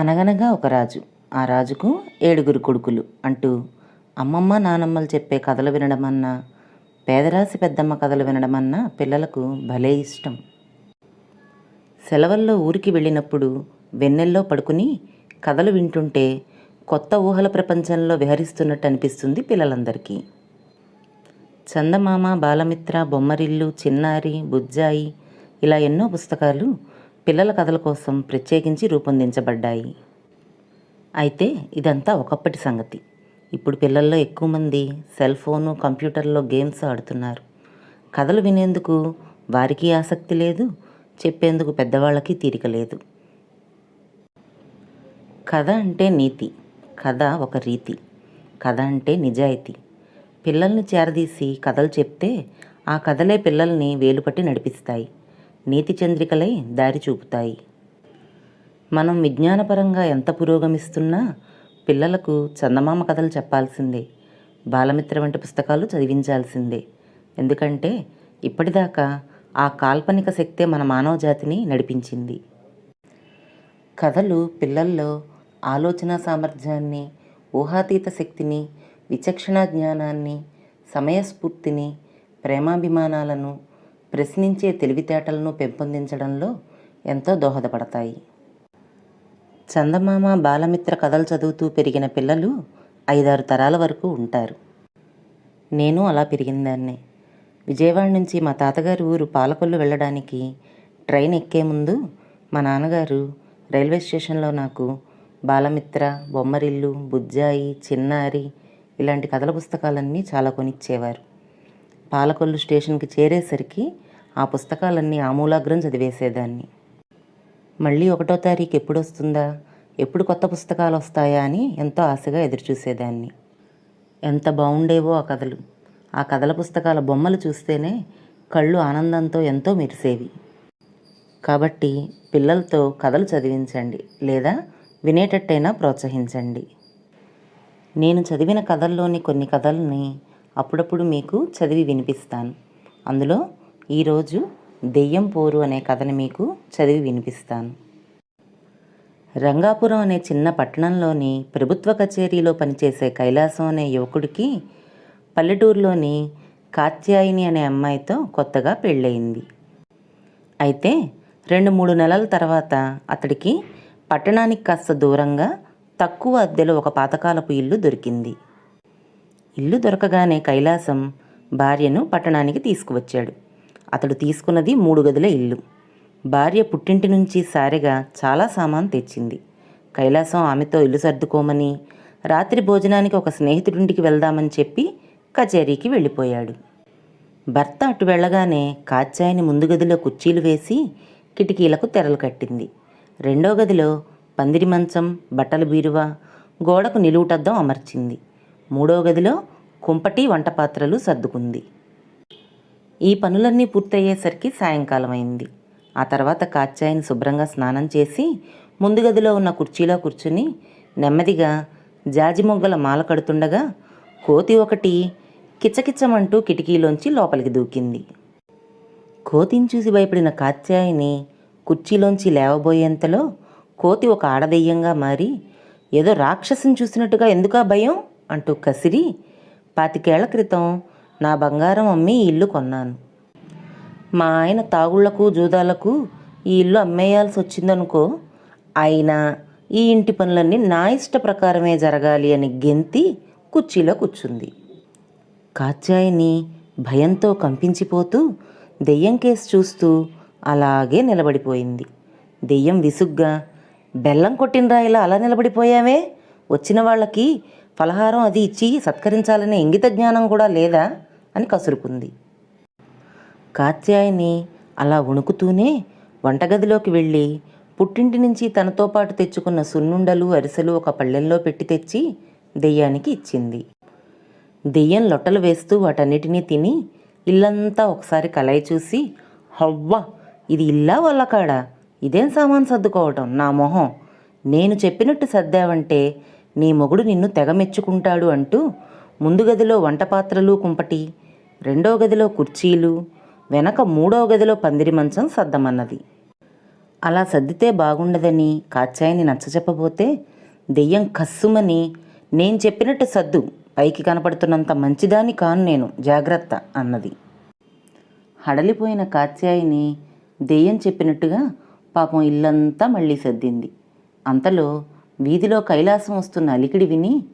అనగనగా ఒక రాజు. ఆ రాజుకు ఏడుగురు కొడుకులు అంటూ అమ్మమ్మ నానమ్మలు చెప్పే కథలు వినడమన్నా పేదరాశి పెద్దమ్మ కథలు వినడమన్నా పిల్లలకు భలే ఇష్టం. సెలవుల్లో ఊరికి వెళ్ళినప్పుడు వెన్నెల్లో పడుకుని కథలు వింటుంటే కొత్త ఊహల ప్రపంచంలో విహరిస్తున్నట్టు అనిపిస్తుంది పిల్లలందరికీ. చందమామ బాలమిత్ర బొమ్మరిల్లు చిన్నారి బుజ్జాయి ఇలా ఎన్నో పుస్తకాలు పిల్లల కథల కోసం ప్రత్యేకించి రూపొందించబడ్డాయి. అయితే ఇదంతా ఒకప్పటి సంగతి. ఇప్పుడు పిల్లల్లో ఎక్కువ మంది సెల్ ఫోను కంప్యూటర్లో గేమ్స్ ఆడుతున్నారు. కథలు వినేందుకు వారికి ఆసక్తి లేదు చెప్పేందుకు పెద్దవాళ్ళకి తీరిక లేదు. కథ అంటే నీతి కథ ఒక రీతి కథ అంటే నిజాయితీ. పిల్లల్ని చేరదీసి కథలు చెప్తే ఆ కథలే పిల్లల్ని వేలుపట్టి నడిపిస్తాయి. నీతి చంద్రికలై దారి చూపుతాయి. మనం విజ్ఞానపరంగా ఎంత పురోగమిస్తున్నా పిల్లలకు చందమామ కథలు చెప్పాల్సిందే. బాలమిత్ర వంటి పుస్తకాలు చదివించాల్సిందే. ఎందుకంటే ఇప్పటిదాకా ఆ కాల్పనిక శక్తే మన మానవ జాతిని నడిపించింది. కథలు పిల్లల్లో ఆలోచన సామర్థ్యాన్ని ఊహాతీత శక్తిని విచక్షణ జ్ఞానాన్ని సమయస్ఫూర్తిని ప్రేమాభిమానాలను ప్రశ్నించే తెలివితేటలను పెంపొందించడంలో ఎంతో దోహదపడతాయి. చందమామ బాలమిత్ర కథలు చదువుతూ పెరిగిన పిల్లలు ఐదారు తరాల వరకు ఉంటారు. నేను అలా పెరిగిందాన్నే విజయవాడ నుంచి మా తాతగారి ఊరు పాలకొల్లు వెళ్ళడానికి ట్రైన్ ఎక్కే ముందు మా నాన్నగారు రైల్వే స్టేషన్లో నాకు బాలమిత్ర బొమ్మరిల్లు బుజ్జాయి చిన్నారి ఇలాంటి కథల పుస్తకాలన్నీ చాలా కొనిచ్చేవారు. పాలకొల్లు స్టేషన్కి చేరేసరికి ఆ పుస్తకాలన్నీ ఆమూలాగ్రం చదివేసేదాన్ని. మళ్ళీ ఒకటో తారీఖు ఎప్పుడు వస్తుందా ఎప్పుడు కొత్త పుస్తకాలు వస్తాయా అని ఎంతో ఆశగా ఎదురుచూసేదాన్ని. ఎంత బాగుండేవో ఆ కథలు. ఆ కథల పుస్తకాల బొమ్మలు చూస్తేనే కళ్ళు ఆనందంతో ఎంతో మెరిసేవి. కాబట్టి పిల్లలతో కథలు చదివించండి లేదా వినేటట్టయినా ప్రోత్సహించండి. నేను చదివిన కథల్లోని కొన్ని కథల్ని అప్పుడప్పుడు మీకు చదివి వినిపిస్తాను. అందులో ఈరోజు దెయ్యం పోరు అనే కథను మీకు చదివి వినిపిస్తాను. రంగాపురం అనే చిన్న పట్టణంలోని ప్రభుత్వ కచేరీలో పనిచేసే కైలాసం అనే యువకుడికి పల్లెటూరులోని కాత్యాయిని అనే అమ్మాయితో కొత్తగా పెళ్ళయింది. అయితే రెండు మూడు నెలల తర్వాత అతడికి పట్టణానికి కాస్త దూరంగా తక్కువ అద్దెలో ఒక పాతకాలపు ఇల్లు దొరికింది. ఇల్లు దొరకగానే కైలాసం భార్యను పట్టణానికి తీసుకువచ్చాడు. అతడు తీసుకున్నది మూడు గదుల ఇల్లు. భార్య పుట్టింటి నుంచి సారెగా చాలా సామాన్ తెచ్చింది. కైలాసం ఆమెతో ఇల్లు సర్దుకోమని రాత్రి భోజనానికి ఒక స్నేహితుడింటికి వెళ్దామని చెప్పి కచేరీకి వెళ్ళిపోయాడు. భర్త అటు వెళ్ళగానే కాచాయిని ముందు గదిలో కుర్చీలు వేసి కిటికీలకు తెరలు కట్టింది. రెండో గదిలో పందిరి మంచం బట్టల బీరువా గోడకు నిలువుటద్దం అమర్చింది. మూడో గదిలో కుంపటి వంట పాత్రలు సర్దుకుంది. ఈ పనులన్నీ పూర్తయ్యేసరికి సాయంకాలం అయింది ఆ తర్వాత కాచాయిని శుభ్రంగా స్నానం చేసి ముందు గదిలో ఉన్న కుర్చీలో కూర్చుని నెమ్మదిగా జాజి మొగ్గల మాల కడుతుండగా కోతి ఒకటి కిచకిచమంటూ కిటికీలోంచి లోపలికి దూకింది. కోతిని చూసి భయపడిన కాత్యాయిని కుర్చీలోంచి లేవబోయేంతలో కోతి ఒక ఆడదెయ్యంగా మారి ఏదో రాక్షసుని చూసినట్టుగా ఎందుకా భయం? అంటూ కసిరి పాతికేళ్ళ క్రితం నా బంగారం అమ్మి ఈ ఇల్లు కొన్నాను. మా ఆయన తాగుళ్ళకు జూదాలకు ఈ ఇల్లు అమ్మేయాల్సి వచ్చిందనుకో అయినా ఈ ఇంటి పనులన్నీ నా ఇష్ట ప్రకారమే జరగాలి అని గెంతి కుర్చీలో కూర్చుంది. కాత్యాయిని భయంతో కంపించిపోతూ దెయ్యం కేసు చూస్తూ అలాగే నిలబడిపోయింది. దెయ్యం విసుగ్గా బెల్లం కొట్టిన రాయిలా అలా నిలబడిపోయామే వచ్చిన వాళ్ళకి ఫలహారం అది ఇచ్చి సత్కరించాలనే ఇంగిత జ్ఞానం కూడా లేదా? అని కసురుకుంది. కాత్యాయని అలా వణుకుతూనే వంటగదిలోకి వెళ్ళి పుట్టింటి నుంచి తనతో పాటు తెచ్చుకున్న సున్నుండలు అరిసెలు ఒక పళ్ళెంలో పెట్టి తెచ్చి దెయ్యానికి ఇచ్చింది. దెయ్యం లొట్టలు వేస్తూ వాటన్నిటినీ తిని ఇల్లంతా ఒకసారి కలయి చూసి హవ్వ ఇది ఇల్లా వల్లకాడా? ఇదేం సామాన్ సర్దుకోవటం? నా మొహం. నేను చెప్పినట్టు సర్దావంటే నీ మొగుడు నిన్ను తెగ మెచ్చుకుంటాడు అంటూ ముందు గదిలో వంట పాత్రలు కుంపటి రెండో గదిలో కుర్చీలు వెనక మూడో గదిలో పందిరి మంచం సర్దమన్నది అలా సర్దితే బాగుండదని కాచాయని నచ్చచెప్పబోతే దెయ్యం కస్సుమని నేను చెప్పినట్టు సర్దు పైకి కనపడుతున్నంత మంచిదాన్ని కాను నేను జాగ్రత్త అన్నది. హడలిపోయిన కాత్యాయిని దెయ్యం చెప్పినట్టుగా పాపం ఇల్లంతా మళ్ళీ సర్దింది. అంతలో వీధిలో కైలాసం వస్తున్న అలికిడి విని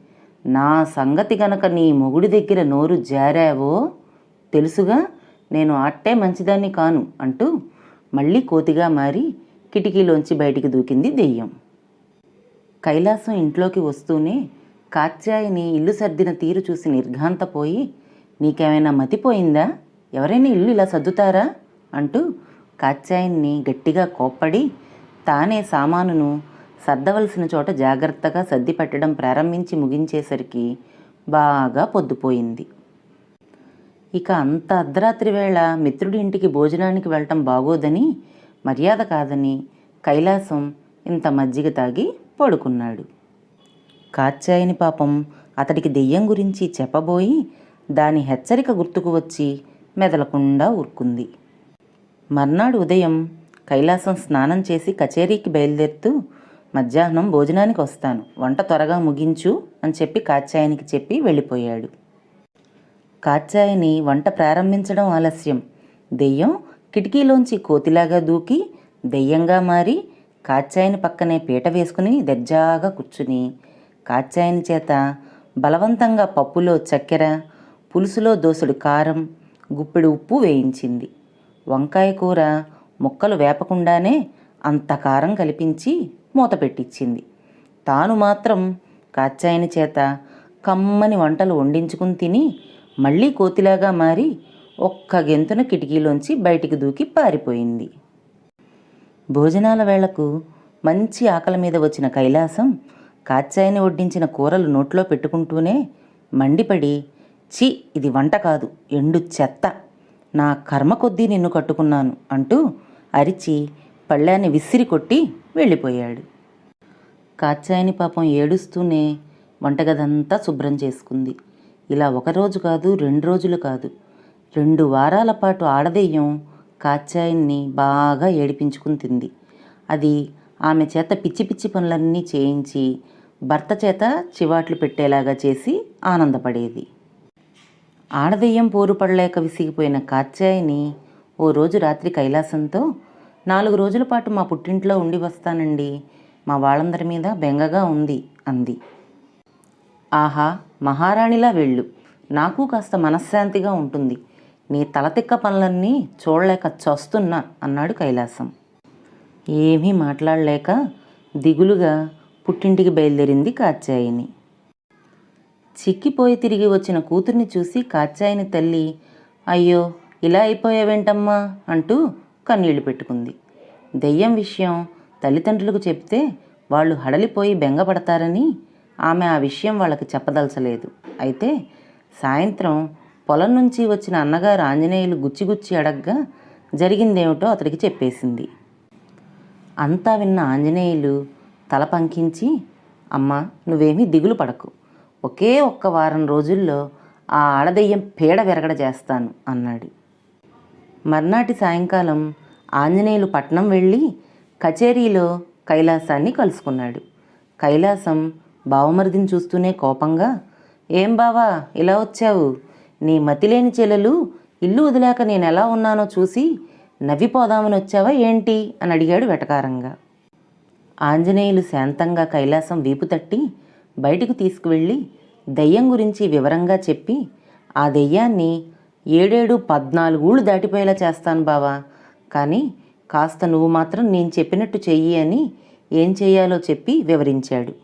నా సంగతి గనక నీ మొగుడి దగ్గర నోరు జారావో? తెలుసుగా నేను అట్టే మంచిదాన్ని కాను అంటూ మళ్ళీ కోతిగా మారి కిటికీలోంచి బయటికి దూకింది దెయ్యం. కైలాసం ఇంట్లోకి వస్తూనే కాత్యాయని ఇల్లు సర్దిన తీరు చూసి నిర్ఘాంతపోయి నీకేమైనా మతిపోయిందా? ఎవరైనా ఇల్లు ఇలా సర్దుతారా? అంటూ కాత్యాయన్ని గట్టిగా కోప్పడి తానే సామానును సర్దవలసిన చోట జాగ్రత్తగా సర్ది పెట్టడం ప్రారంభించి ముగించేసరికి బాగా పొద్దుపోయింది. ఇక అంత అర్ధరాత్రి వేళ మిత్రుడి ఇంటికి భోజనానికి వెళ్ళటం బాగోదని మర్యాద కాదని కైలాసం ఇంత మజ్జిగ తాగి పడుకున్నాడు. కాచాయని పాపం అతడికి దెయ్యం గురించి చెప్పబోయి దాని హెచ్చరిక గుర్తుకు వచ్చి మెదలకుండా ఊరుకుంది. మర్నాడు ఉదయం కైలాసం స్నానం చేసి కచేరీకి బయలుదేరుతూ మధ్యాహ్నం భోజనానికి వస్తాను. వంట త్వరగా ముగించు అని చెప్పి కాత్యాయనికి చెప్పి వెళ్ళిపోయాడు. కాత్యాయని వంట ప్రారంభించడం ఆలస్యం. దెయ్యం కిటికీలోంచి కోతిలాగా దూకి దెయ్యంగా మారి కాత్యాయని పక్కనే పీట వేసుకుని దర్జాగా కూర్చుని కాత్యాయని చేత బలవంతంగా పప్పులో చక్కెర పులుసులో దోసుడు కారం గుప్పెడు ఉప్పు వేయించింది. వంకాయ కూర ముక్కలు వేపకుండానే అంత కారం కలిపించి మూత పెట్టించింది తాను మాత్రం కాచాయన చేత కమ్మని వంటలు వండించుకుని తిని మళ్ళీ కోతిలాగా మారి ఒక్క గెంతున కిటికీలోంచి బయటికి దూకి పారిపోయింది. భోజనాల వేళకు మంచి ఆకలి మీద వచ్చిన కైలాసం కాచాయని వడ్డించిన కూరలు నోట్లో పెట్టుకుంటూనే మండిపడి చి ఇది వంట కాదు ఎండు చెత్త నా కర్మ కొద్దీ నిన్ను కట్టుకున్నాను అంటూ అరిచి పళ్ళాన్ని విసిరి కొట్టి వెళ్ళిపోయాడు. కాచాయని పాపం ఏడుస్తూనే వంటగదంతా శుభ్రం చేసుకుంది. ఇలా ఒకరోజు కాదు రెండు రోజులు కాదు. రెండు వారాల పాటు ఆడదెయ్యం కాచాయన్ని బాగా ఏడిపించుకుని తింది. అది ఆమె చేత పిచ్చి పిచ్చి పనులన్నీ చేయించి భర్త చేత చివాట్లు పెట్టేలాగా చేసి ఆనందపడేది. ఆడదెయ్యం పోరు పడలేక విసిగిపోయిన కాత్యాయిని ఓ రోజు రాత్రి కైలాసంతో నాలుగు రోజుల పాటు మా పుట్టింట్లో ఉండి వస్తానండి. మా వాళ్ళందరి మీద బెంగగా ఉంది అంది. ఆహా మహారాణిలా వెళ్ళు. నాకు కాస్త మనశ్శాంతిగా ఉంటుంది. నీ తలతిక్క పనులన్నీ చూడలేక చస్తున్నా అన్నాడు కైలాసం. ఏమీ మాట్లాడలేక దిగులుగా పుట్టింటికి బయలుదేరింది కాత్యాయిని. చిక్కిపోయి తిరిగి వచ్చిన కూతుర్ని చూసి కాత్యాయిని తల్లి అయ్యో ఇలా అయిపోయావేంటమ్మా? అంటూ కన్నీళ్ళు పెట్టుకుంది. దెయ్యం విషయం తల్లిదండ్రులకు చెప్తే వాళ్ళు హడలిపోయి బెంగపడతారని ఆమె ఆ విషయం వాళ్ళకి చెప్పదలచలేదు. అయితే సాయంత్రం పొలం నుంచి వచ్చిన అన్నగారు ఆంజనేయులు గుచ్చిగుచ్చి అడగ్గా జరిగిందేమిటో అతడికి చెప్పేసింది. అంతా విన్న ఆంజనేయులు తల పంకించి అమ్మా నువ్వేమీ దిగులు పడకు. ఒకే ఒక్క వారం రోజుల్లో ఆ ఆడదెయ్యం పీడ విరగడ చేస్తాను అన్నాడు. మర్నాటి సాయంకాలం ఆంజనేయులు పట్నం వెళ్ళి కచేరీలో కైలాసాన్ని కలుసుకున్నాడు. కైలాసం బావమరిదిని చూస్తూనే కోపంగా ఏం బావా ఇలా వచ్చావు? నీ మతిలేని చెల్లెలు ఇల్లు వదిలాక నేను ఎలా ఉన్నానో చూసి నవ్విపోదామని వచ్చావా ఏంటి? అని అడిగాడు వెటకారంగా. ఆంజనేయులు శాంతంగా కైలాసం వీపు తట్టి బయటకు తీసుకువెళ్ళి దెయ్యం గురించి వివరంగా చెప్పి ఆ దెయ్యాన్ని ఏడేడు పద్నాలుగూళ్ళు దాటిపోయేలా చేస్తాను బావా. కానీ కాస్త నువ్వు మాత్రం నేను చెప్పినట్టు చెయ్యి అని ఏం చేయాలో చెప్పి వివరించాడు.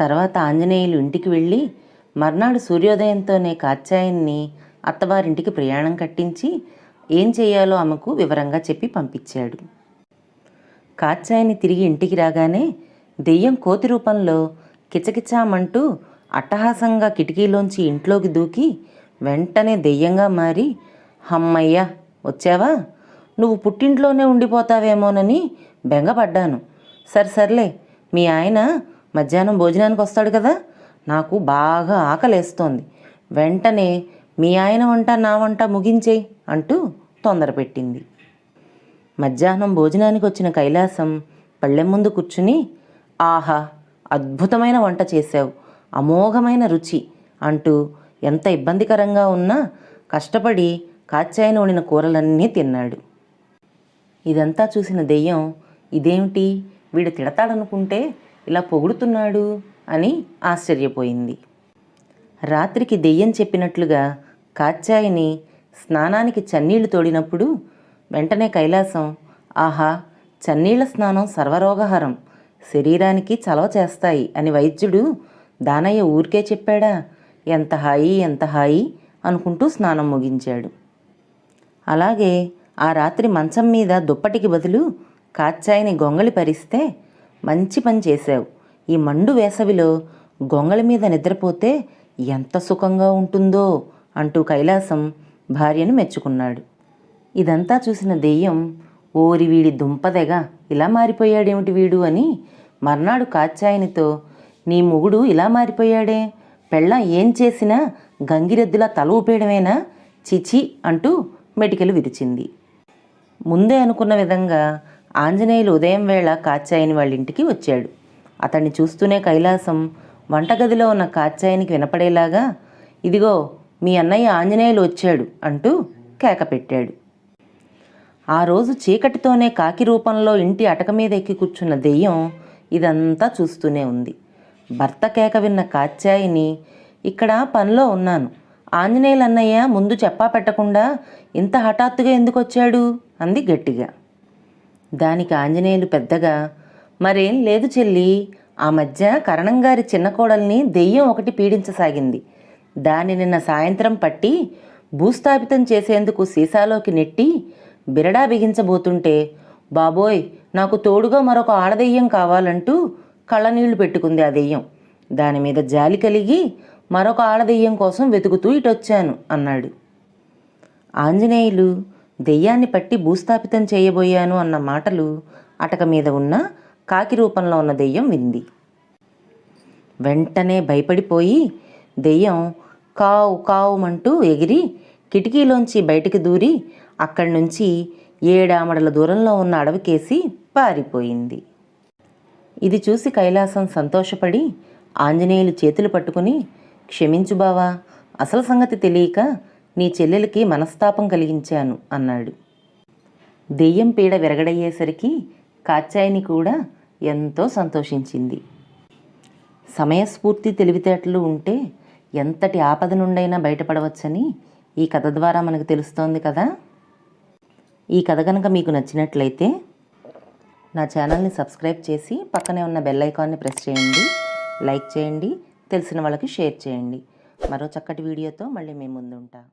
తర్వాత ఆంజనేయులు ఇంటికి వెళ్ళి మర్నాడు సూర్యోదయంతోనే కాత్యాయన్ని అత్తవారింటికి ప్రయాణం కట్టించి ఏం చేయాలో ఆమెకు వివరంగా చెప్పి పంపించాడు. కాత్యాయని తిరిగి ఇంటికి రాగానే దెయ్యం కోతి రూపంలో కిచకిచామంటూ అట్టహాసంగా కిటికీలోంచి ఇంట్లోకి దూకి వెంటనే దెయ్యంగా మారి హమ్మయ్య వచ్చావా? నువ్వు పుట్టింట్లోనే ఉండిపోతావేమోనని బెంగపడ్డాను. సరే సర్లే మీ ఆయన మధ్యాహ్నం భోజనానికి వస్తాడు కదా? నాకు బాగా ఆకలేస్తోంది. వెంటనే మీ ఆయన వంట నా వంట ముగించేయి అంటూ తొందర పెట్టింది. మధ్యాహ్నం భోజనానికి వచ్చిన కైలాసం పళ్ళెం ముందు కూర్చుని ఆహా అద్భుతమైన వంట చేశావు అమోఘమైన రుచి అంటూ ఎంత ఇబ్బందికరంగా ఉన్నా కష్టపడి కాచాయన వండిన కూరలన్నీ తిన్నాడు. ఇదంతా చూసిన దెయ్యం ఇదేమిటి? వీడు తిడతాడనుకుంటే ఇలా పొగుడుతున్నాడు? అని ఆశ్చర్యపోయింది. రాత్రికి దెయ్యం చెప్పినట్లుగా కాచాయిని స్నానానికి చన్నీళ్ళు తోడినప్పుడు వెంటనే కైలాసం ఆహా చన్నీళ్ళ స్నానం సర్వరోగహరం. శరీరానికి చలవ చేస్తాయి అని వైద్యుడు దానయ్య ఊరికే చెప్పాడా ఎంత హాయి ఎంత హాయి అనుకుంటూ స్నానం ముగించాడు. అలాగే ఆ రాత్రి మంచం మీద దుప్పటికి బదులు కాచాయిని గొంగళి పరిస్తే మంచి పని చేశావు. ఈ మండు వేసవిలో గొంగళి మీద నిద్రపోతే ఎంత సుఖంగా ఉంటుందో అంటూ కైలాసం భార్యను మెచ్చుకున్నాడు. ఇదంతా చూసిన దెయ్యం ఓరి వీడి దుంపదెగా ఇలా మారిపోయాడేమిటి వీడు అని మర్నాడు కాచాయనితో నీ మొగుడు ఇలా మారిపోయాడే? పెళ్ళం ఏం చేసినా గంగిరెద్దులా తల ఊపేయడమేనా? చిచి అంటూ మెటికలు విరిచింది ముందే అనుకున్న విధంగా ఆంజనేయులు ఉదయం వేళ కాచాయని వాళ్ళ ఇంటికి వచ్చాడు. అతన్ని చూస్తూనే కైలాసం వంటగదిలో ఉన్న కాచాయనికి వినపడేలాగా ఇదిగో మీ అన్నయ్య ఆంజనేయులు వచ్చాడు అంటూ కేక పెట్టాడు. ఆ రోజు చీకటితోనే కాకి రూపంలో ఇంటి అటక మీద ఎక్కి కూర్చున్న దెయ్యం ఇదంతా చూస్తూనే ఉంది. భర్త కేక విన్న కాత్యాయిని ఇక్కడ పనిలో ఉన్నాను. ఆంజనేయులు అన్నయ్య ముందు చెప్పా పెట్టకుండా ఇంత హఠాత్తుగా ఎందుకు వచ్చాడు అంది గట్టిగా. దానికి ఆంజనేయులు పెద్దగా మరేం లేదు చెల్లి ఆ మధ్య కరణంగారి చిన్న కోడల్ని దెయ్యం ఒకటి పీడించసాగింది. దాన్ని నిన్న సాయంత్రం పట్టి భూస్థాపితం చేసేందుకు సీసాలోకి నెట్టి బిరడా బిగించబోతుంటే బాబోయ్ నాకు తోడుగా మరొక ఆడదెయ్యం కావాలంటూ కళ్ళనీళ్ళు పెట్టుకుంది ఆ దెయ్యం. దాని మీద జాలి కలిగి మరొక ఆడదెయ్యం కోసం వెతుకుతూ ఇటొచ్చాను అన్నాడు. ఆంజనేయులు దెయ్యాన్ని పట్టి భూస్థాపితం చేయబోయాను అన్న మాటలు అటక మీద ఉన్న కాకి రూపంలో ఉన్న దెయ్యం వింది. వెంటనే భయపడిపోయి దెయ్యం కావు కావుమంటూ ఎగిరి కిటికీలోంచి బయటికి దూరి అక్కడి నుంచి ఏడామడల దూరంలో ఉన్న అడవికేసి పారిపోయింది. ఇది చూసి కైలాసం సంతోషపడి ఆంజనేయులు చేతులు పట్టుకుని క్షమించు బావా అసలు సంగతి తెలియక నీ చెల్లెలకి మనస్తాపం కలిగించాను అన్నాడు. దెయ్యం పీడ విరగడయ్యేసరికి కాచాయిని కూడా ఎంతో సంతోషించింది. సమయస్ఫూర్తి తెలివితేటలు ఉంటే ఎంతటి ఆపద నుండైనా బయటపడవచ్చని ఈ కథ ద్వారా మనకు తెలుస్తోంది కదా? ఈ కథ కనుక మీకు నచ్చినట్లయితే నా ఛానల్ని సబ్స్క్రైబ్ చేసి పక్కనే ఉన్న బెల్ ఐకాన్ని ప్రెస్ చేయండి లైక్ చేయండి తెలిసిన వాళ్ళకి షేర్ చేయండి. మరో చక్కటి వీడియోతో మళ్ళీ మేము ముందుంటాం.